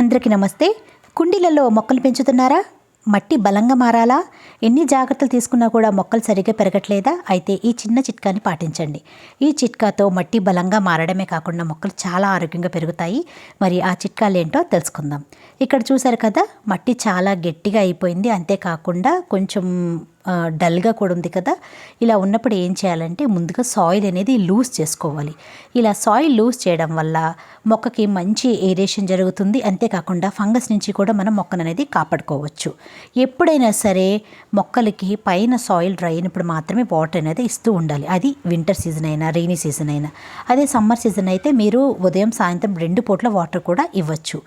అందరికీ నమస్తే. కుండీలలో మొక్కలు పెంచుతున్నారా? మట్టి బలంగా మారాలా? ఎన్ని జాగ్రత్తలు తీసుకున్నా కూడా మొక్కలు సరిగ్గా పెరగట్లేదా? అయితే ఈ చిన్న చిట్కాని పాటించండి. ఈ చిట్కాతో మట్టి బలంగా మారడమే కాకుండా మొక్కలు చాలా ఆరోగ్యంగా పెరుగుతాయి. మరి ఆ చిట్కాలు ఏంటో తెలుసుకుందాం. ఇక్కడ చూసారు కదా మట్టి చాలా గట్టిగా అయిపోయింది. అంతేకాకుండా కొంచెం డల్గా కూడా ఉంది కదా. ఇలా ఉన్నప్పుడు ఏం చేయాలంటే ముందుగా సాయిల్ అనేది లూజ్ చేసుకోవాలి. ఇలా సాయిల్ లూజ్ చేయడం వల్ల మొక్కకి మంచి ఏరేషన్ జరుగుతుంది. అంతేకాకుండా ఫంగస్ నుంచి కూడా మనం మొక్కను అనేది కాపాడుకోవచ్చు. ఎప్పుడైనా సరే మొక్కలకి పైన సాయిల్ డ్రై అయినప్పుడు మాత్రమే వాటర్ అనేది ఇస్తూ ఉండాలి. అది వింటర్ సీజన్ అయినా రెయినీ సీజన్ అయినా. అదే సమ్మర్ సీజన్ అయితే మీరు ఉదయం సాయంత్రం రెండు పూట్ల వాటర్ కూడా ఇవ్వచ్చు.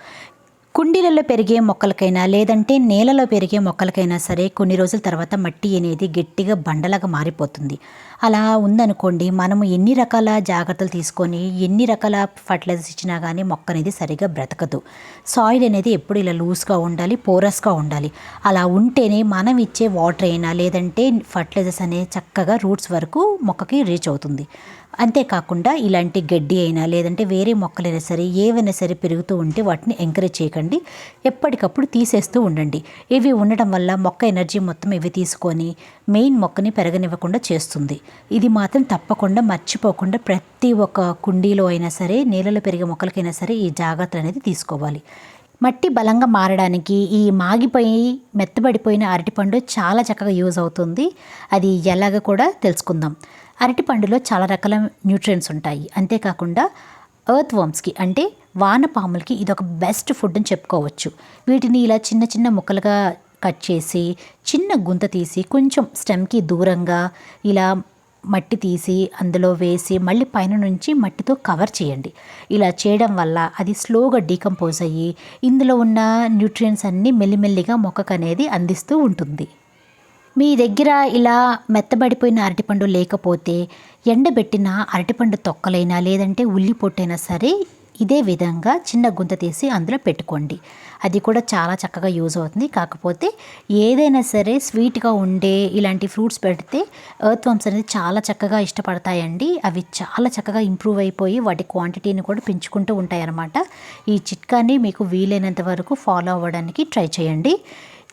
కుండీలలో పెరిగే మొక్కలకైనా లేదంటే నేలలో పెరిగే మొక్కలకైనా సరే కొన్ని రోజుల తర్వాత మట్టి అనేది గట్టిగా బండలాగా మారిపోతుంది. అలా ఉందనుకోండి మనము ఎన్ని రకాల జాగ్రత్తలు తీసుకొని ఎన్ని రకాల ఫర్టిలైజర్స్ ఇచ్చినా కానీ మొక్క అనేది సరిగా బ్రతకదు. సాయిల్ అనేది ఎప్పుడు ఇలా లూజ్గా ఉండాలి పోరస్గా ఉండాలి. అలా ఉంటేనే మనం ఇచ్చే వాటర్ అయినా లేదంటే ఫర్టిలైజర్స్ అనే చక్కగా రూట్స్ వరకు మొక్కకి రీచ్ అవుతుంది. అంతేకాకుండా ఇలాంటి గడ్డి అయినా లేదంటే వేరే మొక్కలైనా సరే ఏవైనా సరే పెరుగుతూ ఉంటే వాటిని ఎంకరేజ్ చేయకండి. ఎప్పటికప్పుడు తీసేస్తూ ఉండండి. ఇవి ఉండటం వల్ల మొక్క ఎనర్జీ మొత్తం ఇవి తీసుకొని మెయిన్ మొక్కని పెరగనివ్వకుండా చేస్తుంది. ఇది మాత్రం తప్పకుండా మర్చిపోకుండా ప్రతి ఒక్క కుండీలో అయినా సరే నీళ్ళలో పెరిగే మొక్కలకైనా సరే ఈ జాగ్రత్తలు అనేది తీసుకోవాలి. మట్టి బలంగా మారడానికి ఈ మాగిపోయి మెత్తబడిపోయిన అరటిపండు చాలా చక్కగా యూజ్ అవుతుంది. అది ఎలాగ కూడా తెలుసుకుందాం. అరటిపండులో చాలా రకాల న్యూట్రియంట్స్ ఉంటాయి. అంతేకాకుండా ఎర్త్ వర్మ్స్కి అంటే వానపాములకి ఇది ఒక బెస్ట్ ఫుడ్ అని చెప్పుకోవచ్చు. వీటిని ఇలా చిన్న చిన్న ముక్కలుగా కట్ చేసి చిన్న గుంత తీసి కొంచెం స్టెమ్కి దూరంగా ఇలా మట్టి తీసి అందులో వేసి మళ్ళీ పైన నుంచి మట్టితో కవర్ చేయండి. ఇలా చేయడం వల్ల అది స్లోగా డీకంపోజ్ అయ్యి ఇందులో ఉన్న న్యూట్రియంట్స్ అన్నీ మెల్లిమెల్లిగా మొక్కకు అనేది అందిస్తూ ఉంటుంది. మీ దగ్గర ఇలా మెత్తబడిపోయిన అరటిపండు లేకపోతే ఎండబెట్టిన అరటిపండు తొక్కలైనా లేదంటే ఉల్లి పొట్టైనా సరే ఇదే విధంగా చిన్న గుంత తీసి అందులో పెట్టుకోండి. అది కూడా చాలా చక్కగా యూజ్ అవుతుంది. కాకపోతే ఏదైనా సరే స్వీట్గా ఉండే ఇలాంటి ఫ్రూట్స్ పెడితే ఎర్త్ వమ్స్ అనేది చాలా చక్కగా ఇష్టపడతాయండి. అవి చాలా చక్కగా ఇంప్రూవ్ అయిపోయి వాటి క్వాంటిటీని కూడా పెంచుకుంటూ ఉంటాయన్నమాట. ఈ చిట్కాని మీకు వీలైనంత వరకు ఫాలో అవ్వడానికి ట్రై చేయండి.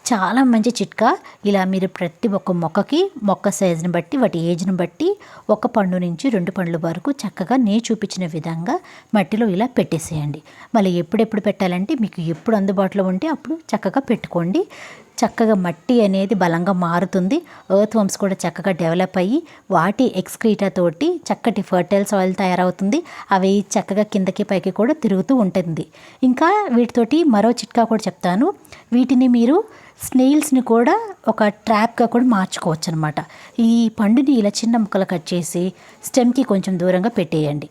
చాలా మంచి చిట్కా. ఇలా మీరు ప్రతి ఒక్క మొక్కకి మొక్క సైజుని బట్టి వాటి ఏజ్ని బట్టి ఒక పండు నుంచి రెండు పండ్ల వరకు చక్కగా నే చూపించిన విధంగా మట్టిలో ఇలా పెట్టేసేయండి. మళ్ళీ ఎప్పుడెప్పుడు పెట్టాలంటే మీకు ఎప్పుడు అందుబాటులో ఉంటే అప్పుడు చక్కగా పెట్టుకోండి. చక్కగా మట్టి అనేది బలంగా మారుతుంది. ఎర్త్ వర్మ్స్ కూడా చక్కగా డెవలప్ అయ్యి వాటి ఎక్స్క్రీటా తోటి చక్కటి ఫర్టైల్ సాయిల్ తయారవుతుంది. అవి చక్కగా కిందకి పైకి కూడా తిరుగుతూ ఉంటుంది. ఇంకా వీటితోటి మరో చిట్కా కూడా చెప్తాను. వీటిని మీరు స్నేల్స్ని కూడా ఒక ట్రాప్గా కూడా మార్చుకోవచ్చు అనమాట ఈ పండుని ఇలా చిన్న ముక్కలు కట్ చేసి స్టెమ్కి కొంచెం దూరంగా పెట్టేయండి.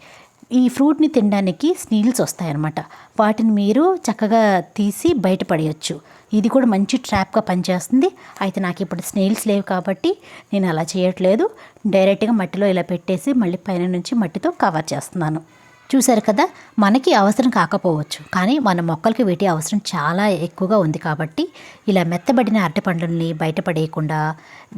ఈ ఫ్రూట్ని తినడానికి స్నీల్స్ వస్తాయన్నమాట. వాటిని మీరు చక్కగా తీసి బయటపడేయచ్చు ఇది కూడా మంచి ట్రాప్గా పనిచేస్తుంది. అయితే నాకు ఇప్పుడు స్నేల్స్ లేవు కాబట్టి నేను అలా చేయట్లేదు. డైరెక్ట్గా మట్టిలో ఇలా పెట్టేసి మళ్ళీ పైన నుంచి మట్టితో కవర్ చేస్తున్నాను. చూశారు కదా మనకి అవసరం కాకపోవచ్చు. కానీ మన మొక్కలకి వీటి అవసరం చాలా ఎక్కువగా ఉంది కాబట్టి ఇలా మెత్తబడిన అరటిపండ్లని బయటపడేయకుండా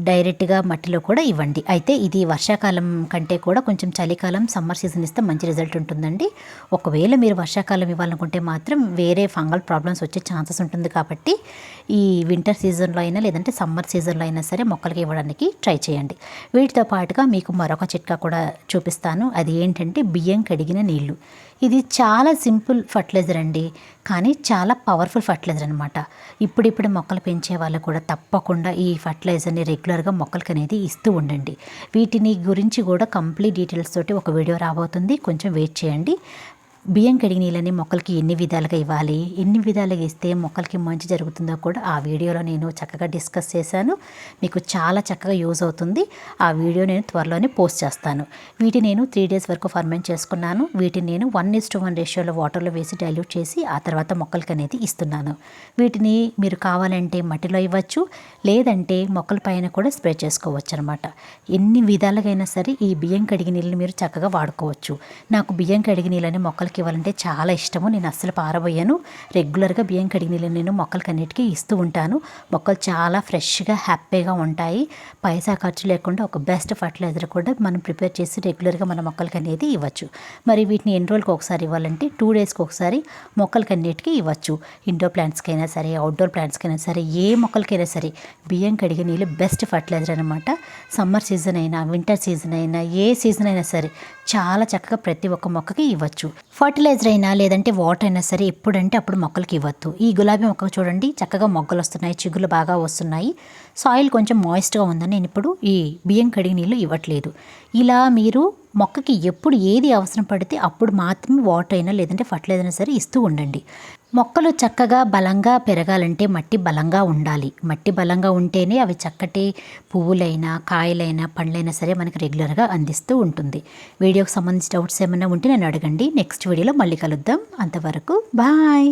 డైరెక్ట్గా మట్టిలో కూడా ఇవ్వండి. అయితే ఇది వర్షాకాలం కంటే కూడా కొంచెం చలికాలం సమ్మర్ సీజన్ ఇస్తే మంచి రిజల్ట్ ఉంటుందండి. ఒకవేళ మీరు వర్షాకాలం ఇవ్వాలనుకుంటే మాత్రం వేరే ఫంగల్ ప్రాబ్లమ్స్ వచ్చే ఛాన్సెస్ ఉంటుంది కాబట్టి ఈ వింటర్ సీజన్లో అయినా లేదంటే సమ్మర్ సీజన్లో అయినా సరే మొక్కలకి ఇవ్వడానికి ట్రై చేయండి. వీటితో పాటుగా మీకు మరొక చిట్కా కూడా చూపిస్తాను. అది ఏంటంటే బియ్యం కడిగిన నీళ్ళు ఇది చాలా సింపుల్ ఫర్టిలైజర్ అండి. కానీ చాలా పవర్ఫుల్ ఫర్టిలైజర్ అనమాట ఇప్పుడిప్పుడు మొక్కలు పెంచే వాళ్ళు కూడా తప్పకుండా ఈ ఫర్టిలైజర్ని రెగ్యులర్గా మొక్కలకి అనేది ఇస్తూ ఉండండి. వీటిని గురించి కూడా కంప్లీట్ డీటెయిల్స్ తోటి ఒక వీడియో రాబోతుంది. కొంచెం వెయిట్ చేయండి. బియ్యం కడిగి నీళ్ళని మొక్కలకి ఎన్ని విధాలుగా ఇవ్వాలి? ఎన్ని విధాలుగా ఇస్తే మొక్కలకి మంచి జరుగుతుందో కూడా ఆ వీడియోలో నేను చక్కగా డిస్కస్ చేశాను. మీకు చాలా చక్కగా యూజ్ అవుతుంది. ఆ వీడియో నేను త్వరలోనే పోస్ట్ చేస్తాను. వీటిని నేను త్రీ డేస్ వరకు ఫర్మెంట్ చేసుకున్నాను. వీటిని నేను వన్ ఇస్ టు వన్ రేషియోలో వాటర్లో వేసి డైల్యూట్ చేసి ఆ తర్వాత మొక్కలకి అనేది ఇస్తున్నాను. వీటిని మీరు కావాలంటే మట్టిలో ఇవ్వచ్చు. లేదంటే మొక్కల పైన కూడా స్ప్రే చేసుకోవచ్చు అనమాట ఎన్ని విధాలుగైనా సరే ఈ బియ్యం కడిగి నీళ్ళని మీరు చక్కగా వాడుకోవచ్చు. నాకు బియ్యం కడిగి నీళ్ళని మొక్కలకి మొక్కలకి ఇవ్వాలంటే చాలా ఇష్టము. నేను అస్సలు పారబోయాను. రెగ్యులర్గా బియ్యం కడిగి నీళ్ళు నేను మొక్కలకి అన్నిటికీ ఇస్తూ ఉంటాను. మొక్కలు చాలా ఫ్రెష్గా హ్యాపీగా ఉంటాయి. పైసా ఖర్చు లేకుండా ఒక బెస్ట్ ఫర్టిలైజర్ కూడా మనం ప్రిపేర్ చేసి రెగ్యులర్గా మన మొక్కలకి అనేది ఇవ్వచ్చు. మరి వీటిని ఎన్ని రోజులకు ఒకసారి ఇవ్వాలంటే టూ డేస్కి ఒకసారి మొక్కలకి అన్నిటికీ ఇవ్వచ్చు. ఇండోర్ ప్లాంట్స్కి అయినా సరే అవుట్డోర్ ప్లాంట్స్కి అయినా సరే ఏ మొక్కలకైనా సరే బియ్యం కడిగే నీళ్ళు బెస్ట్ ఫర్టిలైజర్ అనమాట సమ్మర్ సీజన్ అయినా వింటర్ సీజన్ అయినా ఏ సీజన్ అయినా సరే చాలా చక్కగా ప్రతి ఒక్క మొక్కకి ఇవ్వచ్చు. ఫర్టిలైజర్ అయినా లేదంటే వాటర్ అయినా సరే ఎప్పుడంటే అప్పుడు మొక్కలకి ఇవ్వద్దు. ఈ గులాబీ మొక్క చూడండి చక్కగా మొగ్గలు వస్తున్నాయి చిగులు బాగా వస్తున్నాయి. సాయిల్ కొంచెం మాయిస్ట్గా ఉందని నేను ఇప్పుడు ఈ బియ్యం కడిగి నీళ్ళు ఇవ్వట్లేదు. ఇలా మీరు మొక్కకి ఎప్పుడు ఏది అవసరం పడితే అప్పుడు మాత్రమే వాటర్ అయినా లేదంటే ఫర్టిలైజర్ అయినా సరే ఇస్తూ ఉండండి. మొక్కలు చక్కగా బలంగా పెరగాలంటే మట్టి బలంగా ఉండాలి. మట్టి బలంగా ఉంటేనే అవి చక్కటి పువ్వులైనా కాయలైనా పండ్లైనా సరే మనకి రెగ్యులర్గా అందిస్తూ ఉంటుంది. వీడియోకి సంబంధించి డౌట్స్ ఏమైనా ఉంటే నేను అడగండి. నెక్స్ట్ వీడియోలో మళ్ళీ కలుద్దాం. అంతవరకు బాయ్!